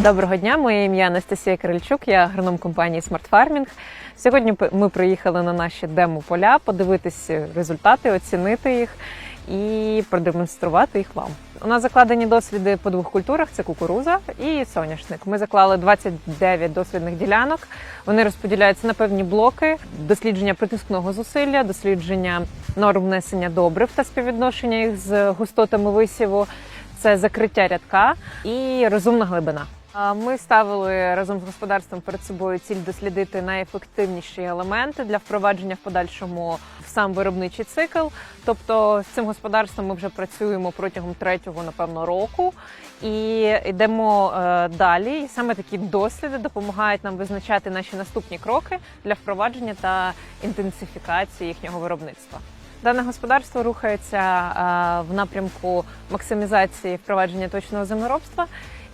Доброго дня, моє ім'я Анастасія Кирильчук, я агроном компанії Smart Farming. Сьогодні ми приїхали на наші демо-поля подивитися результати, оцінити їх і продемонструвати їх вам. У нас закладені досліди по двох культурах: це кукуруза і соняшник. Ми заклали 29 дослідних ділянок. Вони розподіляються на певні блоки: дослідження притискного зусилля, дослідження норм внесення добрив та співвідношення їх з густотами висіву. Це закриття рядка і розумна глибина. Ми ставили разом з господарством перед собою ціль дослідити найефективніші елементи для впровадження в подальшому в сам виробничий цикл. Тобто з цим господарством ми вже працюємо протягом третього, напевно, року і йдемо е, далі. І саме такі досліди допомагають нам визначати наші наступні кроки для впровадження та інтенсифікації їхнього виробництва. Дане господарство рухається е, в напрямку максимізації впровадження точного землеробства,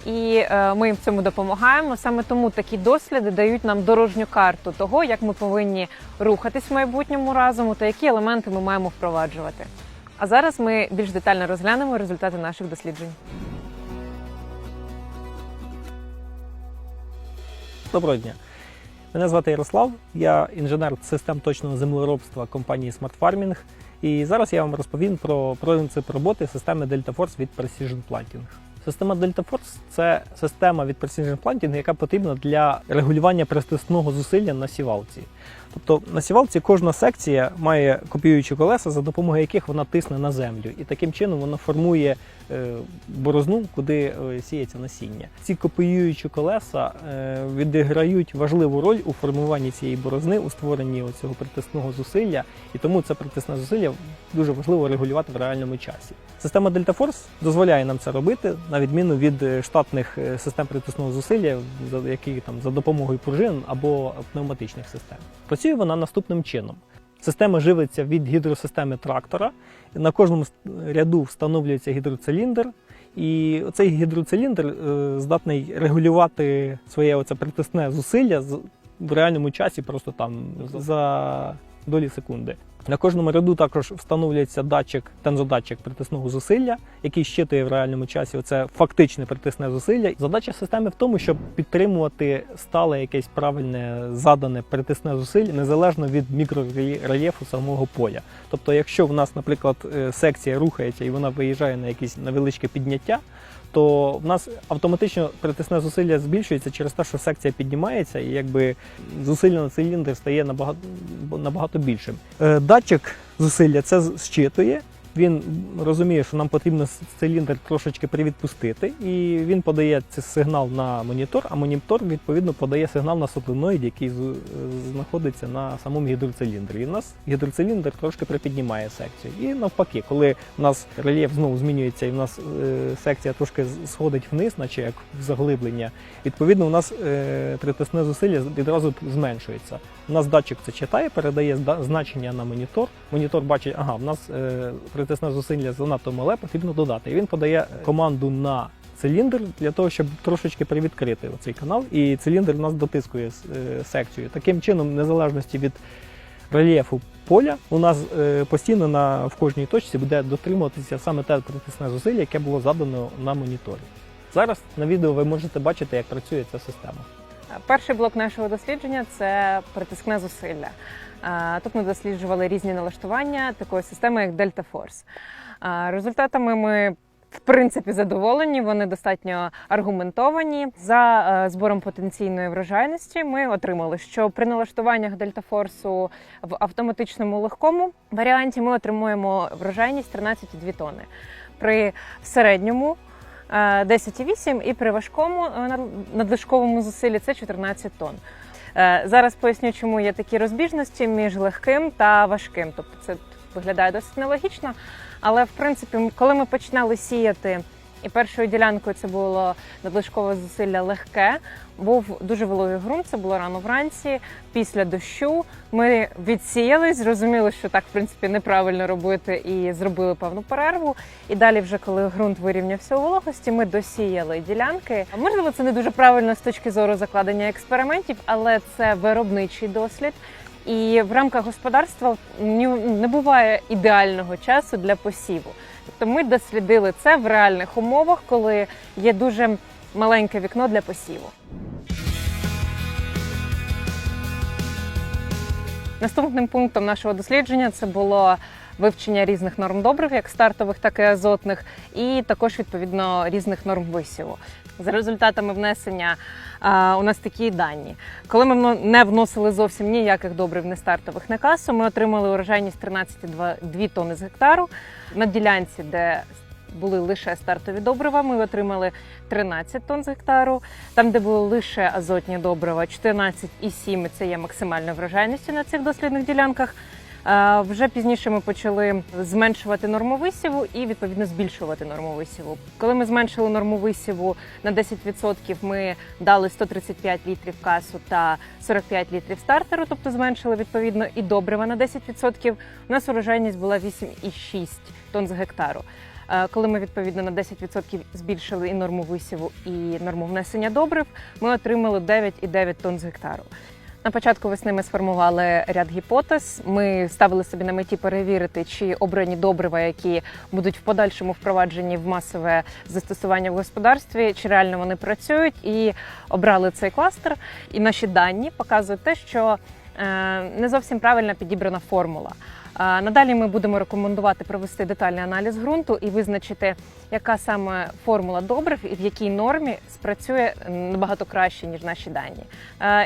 і е, ми їм в цьому допомагаємо. Саме тому такі досліди дають нам дорожню карту того, як ми повинні рухатись в майбутньому разом та які елементи ми маємо впроваджувати. А зараз ми більш детально розглянемо результати наших досліджень. Доброго дня. Мене звати Ярослав, я інженер систем точного землеробства компанії Smart Farming. І зараз я вам розповім про принцип роботи системи Delta Force від Precision Planting. Система Delta Force це система від Precision Planting, яка потрібна для регулювання пристисного зусилля на сівалці. Тобто на сівалці кожна секція має копіюючі колеса, за допомогою яких вона тисне на землю, і таким чином вона формує борозну, куди е, сіється насіння. Ці копіюючі колеса е, відіграють важливу роль у формуванні цієї борозни, у створенні цього притисного зусилля, і тому це притисне зусилля дуже важливо регулювати в реальному часі. Система Force дозволяє нам це робити, на відміну від е, штатних е, систем притисного зусилля, які там за допомогою пружин або пневматичних систем. Працює вона наступним чином. Система живиться від гідросистеми трактора. На кожному ряду встановлюється гідроциліндр, і цей гідроциліндр е, здатний регулювати своє оце притисне зусилля в реальному часі, просто там за долі секунди. На кожному ряду також встановлюється датчик, тензодатчик притисного зусилля, який щитує в реальному часі оце фактичне притисне зусилля. Задача системи в тому, щоб підтримувати стале якесь правильне задане притисне зусилля незалежно від мікрорельєфу самого поля. Тобто, якщо в нас, наприклад, е, секція рухається і вона виїжджає на якесь невеличке підняття, то в нас автоматично притисне зусилля збільшується через те, що секція піднімається, і якби зусилля на циліндр стає набагато, набагато більшим. Е, Датчик зусилля це зчитує. Він розуміє, що нам потрібно циліндр трошечки привідпустити, і він подає цей сигнал на монітор, а монітор відповідно подає сигнал на соленоїд, який е, знаходиться на самому гідроциліндрі. І в нас гідроциліндр трошки припіднімає секцію. І навпаки, коли у нас рельєф знову змінюється, і в нас е, секція трошки сходить вниз, наче як в заглиблення, відповідно, у нас е, притисне зусилля відразу зменшується. У нас датчик це читає, передає значення на монітор. Монітор бачить, ага, в нас е, притисне зусилля занадто мале, потрібно додати. І він подає команду на циліндр для того, щоб трошечки привідкрити цей канал, і циліндр у нас дотискує е, секцію. Таким чином, незалежності від рельєфу поля, у нас е, постійно на в кожній точці буде дотримуватися саме те притисне зусилля, яке було задано на моніторі. Зараз на відео ви можете бачити, як працює ця система. Перший блок нашого дослідження це притискне зусилля. Тут ми досліджували різні налаштування такої системи, як Delta Force. Результатами ми в принципі задоволені, вони достатньо аргументовані. За е, збором потенційної врожайності ми отримали, що при налаштуваннях Force в автоматичному легкому варіанті ми отримуємо врожайність 13,2 тонни. При середньому 10,8 і при важкому е, над- надлишковому зусиллі це 14 тонн. Е, Зараз поясню, чому є такі розбіжності між легким та важким. Тобто це виглядає досить нелогічно. Але в принципі, коли ми починали сіяти, і першою ділянкою це було надлишкове зусилля легке, був дуже вологий ґрунт, це було рано вранці. Після дощу ми відсіялись, зрозуміли, що так в принципі неправильно робити, і зробили певну перерву. І далі, вже коли ґрунт вирівнявся у вологості, ми досіяли ділянки. Можливо, це не дуже правильно з точки зору закладення експериментів, але це виробничий дослід. І в рамках господарства не буває ідеального часу для посіву. Тобто ми дослідили це в реальних умовах, коли є дуже маленьке вікно для посіву. Наступним пунктом нашого дослідження це було вивчення різних норм добрив, як стартових, так і азотних, і також відповідно різних норм висіву. За результатами внесення у нас такі дані. Коли ми не вносили зовсім ніяких добрив, не стартових не касу, ми отримали урожайність 13,2 тонни з гектару. На ділянці, де були лише стартові добрива, ми отримали 13 тонн з гектару. Там, де були лише азотні добрива, 14,7 – це є максимальною врожайністю на цих дослідних ділянках. Е, Вже пізніше ми почали зменшувати норму висіву і відповідно збільшувати норму висіву. Коли ми зменшили норму висіву на 10%, ми дали 135 літрів касу та 45 літрів стартеру, тобто зменшили відповідно і добрива на 10%. У нас урожайність була 8,6 тонн з гектару. Е, Коли ми відповідно на 10% збільшили і норму висіву, і норму внесення добрив, ми отримали 9,9 тонн з гектару. На початку весни ми сформували ряд гіпотез. Ми ставили собі на меті перевірити, чи обрані добрива, які будуть в подальшому впроваджені в масове застосування в господарстві, чи реально вони працюють, і обрали цей кластер. І наші дані показують те, що е, не зовсім правильно підібрана формула. Надалі ми будемо рекомендувати провести детальний аналіз ґрунту і визначити, яка саме формула добрив і в якій нормі спрацює набагато краще ніж наші дані.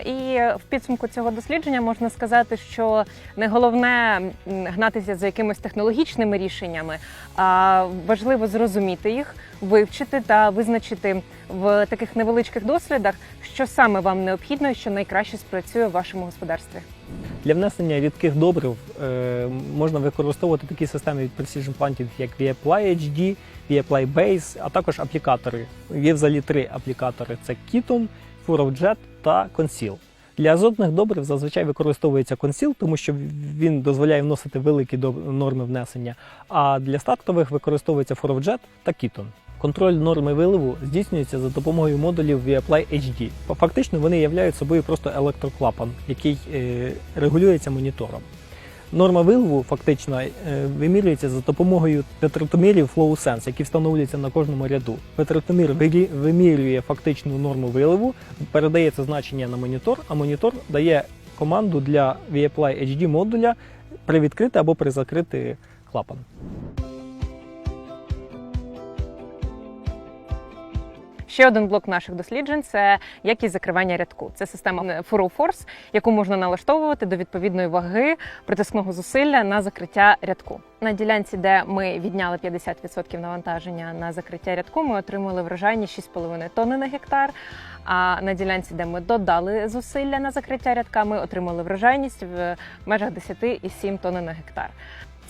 І в підсумку цього дослідження можна сказати, що не головне гнатися за якимись технологічними рішеннями, а важливо зрозуміти їх, вивчити та визначити в таких невеличких дослідах, що саме вам необхідно і що найкраще спрацює в вашому господарстві. Для внесення рідких добрив е, можна використовувати такі системи від Precision Planting, як VApply HD, VApply Base, а також аплікатори. Є взагалі три аплікатори: це Keton, FurrowJet та Conceal. Для азотних добрив зазвичай використовується Conceal, тому що він дозволяє вносити великі норми внесення. А для стартових використовується FurrowJet та Keton. Контроль норми виливу здійснюється за допомогою модулів VApply HD. Фактично вони являють собою просто електроклапан, який е, регулюється монітором. Норма виливу фактично е, вимірюється за допомогою петротомірів FlowSense, які встановлюються на кожному ряду. Петротомір вимірює фактичну норму виливу, передає це значення на монітор, а монітор дає команду для VApply HD модуля привідкрити або призакрити клапан. Ще один блок наших досліджень це якість закривання рядку. Це система Furrow Force, яку можна налаштовувати до відповідної ваги притискного зусилля на закриття рядку. На ділянці, де ми відняли 50% навантаження на закриття рядку, ми отримали врожайність 6,5 тонни на гектар. А на ділянці, де ми додали зусилля на закриття рядка, ми отримали врожайність в межах 10,7 тонни на гектар.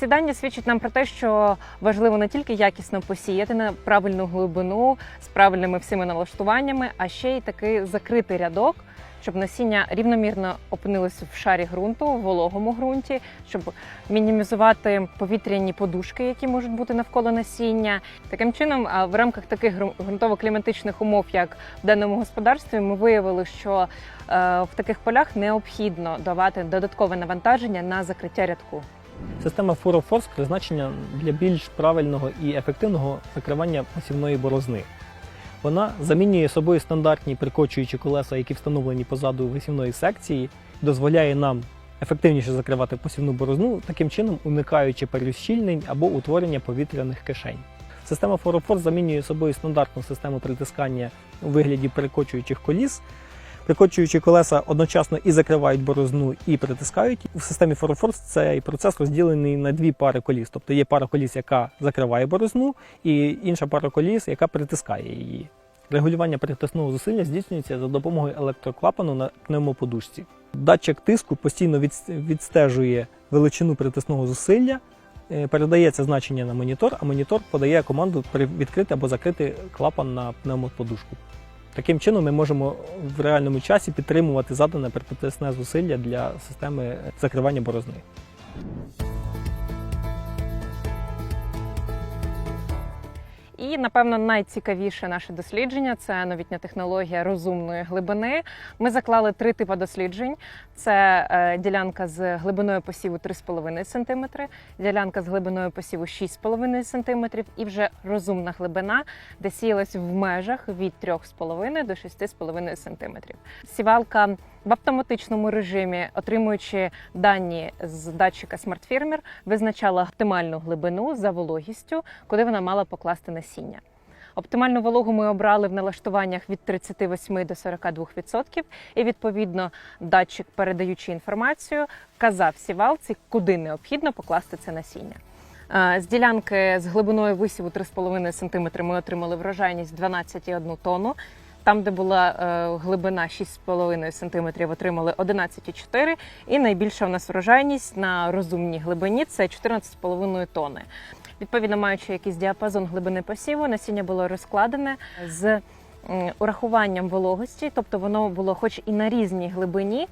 Ці дані свідчать нам про те, що важливо не тільки якісно посіяти на правильну глибину з правильними всіми налаштуваннями, а ще й таки закрити рядок, щоб насіння рівномірно опинилося в шарі ґрунту, в вологому ґрунті, щоб мінімізувати повітряні подушки, які можуть бути навколо насіння. Таким чином, в рамках таких ґру- ґрунтово-кліматичних умов, як в даному господарстві, ми виявили, що е, в таких полях необхідно давати додаткове навантаження на закриття рядку. Система Furrow Force призначена для більш правильного і ефективного викривання посівної борозни. Вона замінює собою стандартні прикочуючі колеса, які встановлені позаду висівної секції, дозволяє нам ефективніше закривати посівну борозну, таким чином уникаючи перещільнень або утворення повітряних кишень. Система Furrow Force замінює собою стандартну систему притискання у вигляді перекочуючих коліс, Прикочуючи колеса одночасно і закривають борозну, і притискають. У системі ForForce цей процес розділений на дві пари коліс. Тобто є пара коліс, яка закриває борозну, і інша пара коліс, яка притискає її. Регулювання притисного зусилля здійснюється за допомогою електроклапану на пневмоподушці. Датчик тиску постійно відстежує величину притисного зусилля, е, передає це значення на монітор, а монітор подає команду відкрити або закрити клапан на пневмоподушку. Таким чином ми можемо в реальному часі підтримувати задане притисне зусилля для системи закривання борозни. І, напевно, найцікавіше наше дослідження це новітня технологія розумної глибини. Ми заклали три типи досліджень: це е, ділянка з глибиною посіву 3,5 см, ділянка з глибиною посіву 6,5 см і вже розумна глибина, де сіялась в межах від 3,5 до 6,5 см. Сівалка в автоматичному режимі, отримуючи дані з датчика SmartFirmer, визначала оптимальну глибину за вологістю, куди вона мала покласти насіння. Оптимальну вологу ми обрали в налаштуваннях від 38 до 42%, і відповідно датчик, передаючи інформацію, казав сівалці, куди необхідно покласти це насіння. Е, З ділянки з глибиною висіву 3,5 см ми отримали врожайність 12,1 тонну. Там, де була е, глибина 6,5 см, отримали 11,4 і найбільша у нас врожайність на розумній глибині це 14,5 тонни. Відповідно, маючи якийсь діапазон глибини посіву, насіння було розкладене з урахуванням вологості, тобто воно було хоч і на різній глибині,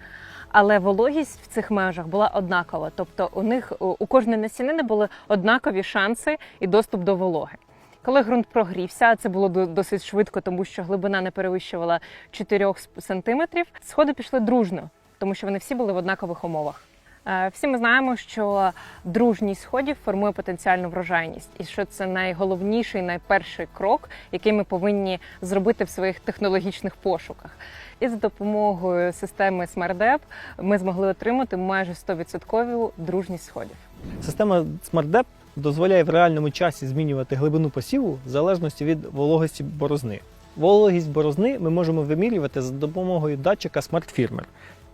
але вологість в цих межах була однакова. Тобто у них у кожної насінини були однакові шанси і доступ до вологи. Коли ґрунт прогрівся, це було досить швидко, тому що глибина не перевищувала 4 сантиметрів, сходи пішли дружно, тому що вони всі були в однакових умовах. Е, Всі ми знаємо, що дружність сходів формує потенціальну врожайність, і що це найголовніший, найперший крок, який ми повинні зробити в своїх технологічних пошуках. І за допомогою системи SmartDev ми змогли отримати майже 100% дружність сходів. Система SmartDep дозволяє в реальному часі змінювати глибину посіву в залежності від вологості борозни. Вологість борозни ми можемо вимірювати за допомогою датчика SmartFirmer.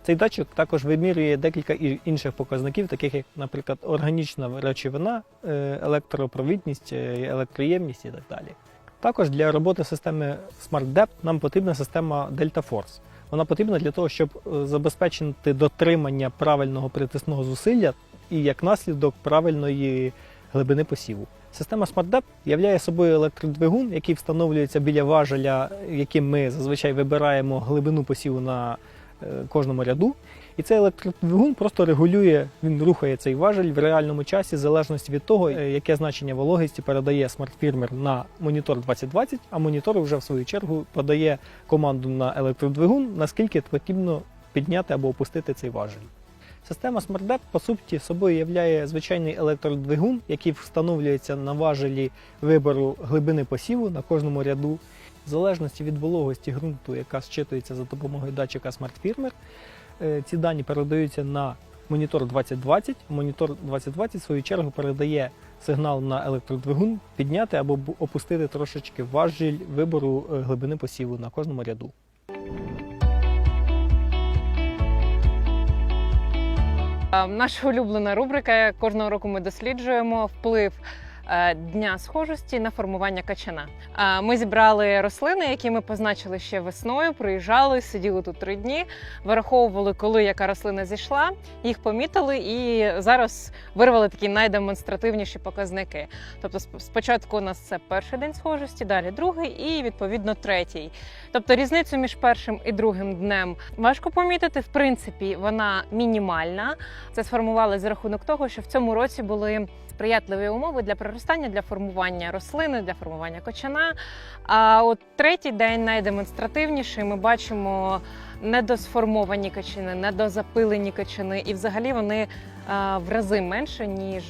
Цей датчик також вимірює декілька інших показників, таких як, наприклад, органічна речовина, е, електропровідність, е, електроємність і так далі. Також для роботи системи SmartDep нам потрібна система DeltaForce. Вона потрібна для того, щоб е, забезпечити дотримання правильного притисного зусилля і як наслідок правильної глибини посіву. Система SmartDep являє собою електродвигун, який встановлюється біля важеля, яким ми зазвичай вибираємо глибину посіву на е, кожному ряду. І цей електродвигун просто регулює, він рухає цей важель в реальному часі, в залежності від того, е, яке значення вологості передає смартфірмер на монітор 2020, а монітор вже в свою чергу подає команду на електродвигун, наскільки потрібно підняти або опустити цей важель. Система SmartDep по суті собою являє звичайний електродвигун, який встановлюється на важелі вибору глибини посіву на кожному ряду. В залежності від вологості ґрунту, яка зчитується за допомогою датчика SmartFirmer, е, ці дані передаються на монітор 2020. Монітор 2020 в свою чергу передає сигнал на електродвигун підняти або опустити трошечки важіль вибору е, глибини посіву на кожному ряду. Наша улюблена рубрика. Кожного року ми досліджуємо вплив е, дня схожості на формування качана. Е, Ми зібрали рослини, які ми позначили ще весною. Приїжджали, сиділи тут три дні, вираховували, коли яка рослина зійшла, їх помітили і зараз вирвали такі найдемонстративніші показники. Тобто, спочатку у нас це перший день схожості, далі другий і відповідно третій. Тобто різницю між першим і другим днем важко помітити. В принципі, вона мінімальна. Це сформувалося за рахунок того, що в цьому році були сприятливі умови для проростання, для формування рослини, для формування кочана. А от третій день найдемонстративніший. Ми бачимо недосформовані качани, недозапилені качани, і взагалі вони в рази менше ніж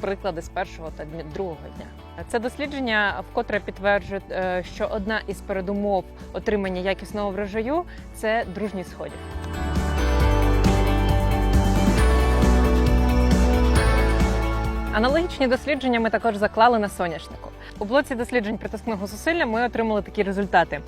приклади з першого та другого дня. Це дослідження вкотре підтверджує, е, що одна із передумов отримання якісного врожаю це дружність сходів. Аналогічні дослідження ми також заклали на соняшнику. У блоці досліджень притискного зусилля ми отримали такі результати.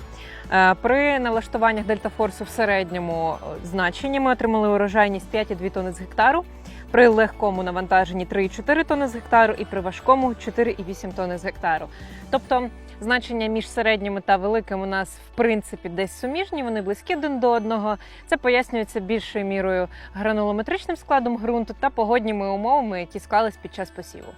Е, При налаштуваннях дельтафорсу в середньому е, значенні ми отримали урожайність 5,2 тонни з гектару, при легкому навантаженні 3,4 тонни з гектару і при важкому 4,8 тонни з гектару. Тобто значення між середніми та великим у нас в принципі десь суміжні, вони близькі один до одного. Це пояснюється більшою мірою гранулометричним складом ґрунту та погодніми умовами, які склались під час посіву.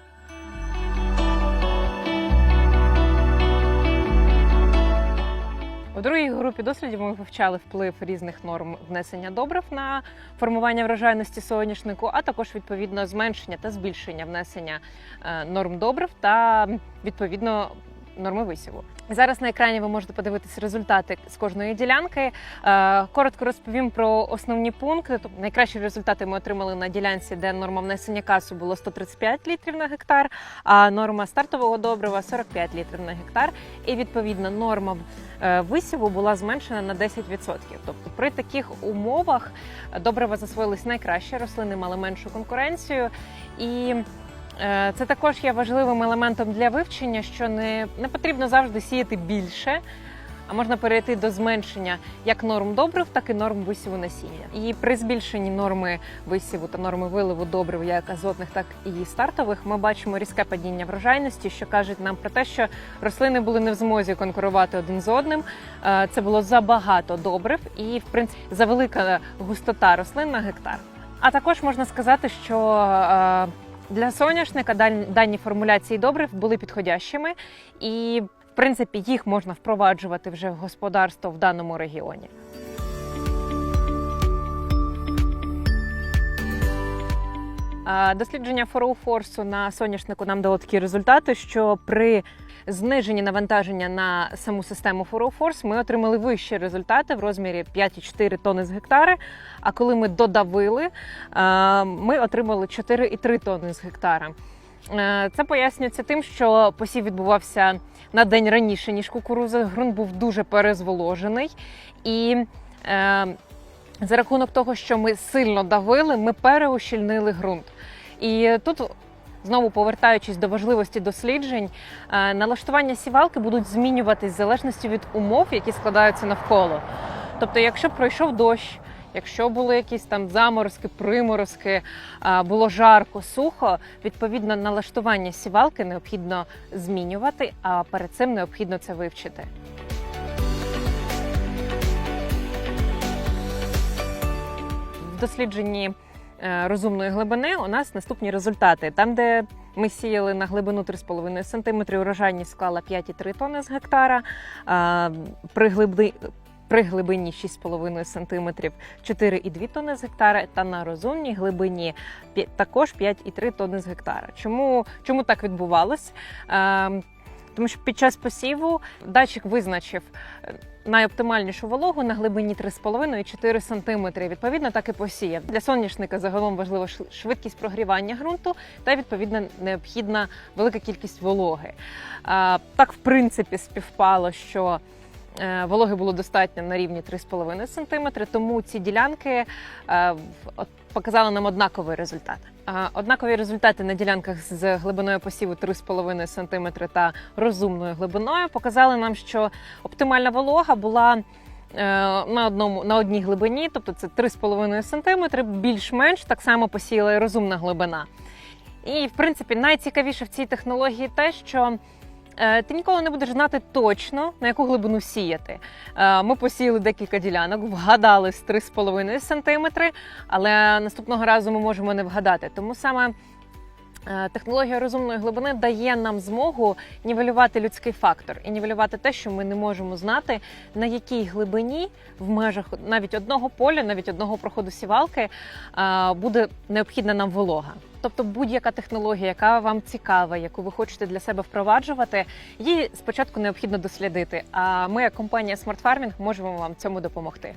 У другій групі дослідів ми вивчали вплив різних норм внесення добрив на формування врожайності соняшнику, а також відповідно зменшення та збільшення внесення е, норм добрив та відповідно норми висіву. Зараз на екрані ви можете подивитися результати з кожної ділянки. Е, Коротко розповім про основні пункти. Тобто найкращі результати ми отримали на ділянці, де норма внесення касу було 135 літрів на гектар, а норма стартового добрива 45 літрів на гектар. І відповідно норма е, висіву була зменшена на 10%. Тобто при таких умовах добрива засвоїлись найкраще, рослини мали меншу конкуренцію і. Е, Це також є важливим елементом для вивчення, що не, не потрібно завжди сіяти більше, а можна перейти до зменшення як норм добрив, так і норм висіву насіння. І при збільшенні норми висіву та норми виливу добрив, як азотних, так і стартових, ми бачимо різке падіння врожайності, що кажуть нам про те, що рослини були не в змозі конкурувати один з одним. Е, Це було забагато добрив і, в принципі, завелика густота рослин на гектар. А також можна сказати, що е, для соняшника дан- дані формуляції добрив були підходящими, і в принципі їх можна впроваджувати вже в господарство в даному регіоні. Дослідження фороуфорсу на соняшнику нам дало такі результати, що при зниженні навантаження на саму систему фороуфорс ми отримали вищі результати в розмірі 5,4 тонни з гектари. А коли ми додавили, е, ми отримали 4,3 тонни з гектара. Е, Це пояснюється тим, що посів відбувався на день раніше, ніж кукуруза. Ґрунт був дуже перезволожений. І е, за рахунок того, що ми сильно давили, ми переущільнили ґрунт. І тут, знову повертаючись до важливості досліджень, е, налаштування сівалки будуть змінюватись в залежності від умов, які складаються навколо. Тобто, якщо пройшов дощ, якщо були якісь там заморозки, приморозки, було жарко, сухо, відповідно налаштування сівалки необхідно змінювати, а перед цим необхідно це вивчити. В дослідженні е, розумної глибини у нас наступні результати. Там, де ми сіяли на глибину 3,5 см, урожайність склала 5,3 тонни з гектара. При глибини при глибині 6,5 см 4,2 тонни з гектара, та на розумній глибині також 5,3 тонни з гектара. Чому, чому так відбувалось? Тому що під час посіву датчик визначив е, найоптимальнішу вологу на глибині 3,5-4 см. Відповідно, так і посіяв. Для соняшника загалом важлива швидкість прогрівання ґрунту та відповідно необхідна велика кількість вологи. Так, в принципі, співпало, що вологи було достатньо на рівні 3,5 см, тому ці ділянки е, показали нам однаковий результат. Однакові результати на ділянках з глибиною посіву 3,5 см та розумною глибиною показали нам, що оптимальна волога була е, на одному на одній глибині, тобто це 3,5 см, більш-менш так само посіяла і розумна глибина. І, в принципі, найцікавіше в цій технології те, що е, ти ніколи не будеш знати точно, на яку глибину сіяти. Е, Ми посіяли декілька ділянок, вгадали з 3,5 см, але наступного разу ми можемо не вгадати. Тому саме е, технологія розумної глибини дає нам змогу нівелювати людський фактор і нівелювати те, що ми не можемо знати, на якій глибині в межах навіть одного поля, навіть одного проходу сівалки е, буде необхідна нам волога. Тобто будь-яка технологія, яка вам цікава, яку ви хочете для себе впроваджувати, її спочатку необхідно дослідити. А ми, як компанія Smart Farming, можемо вам цьому допомогти.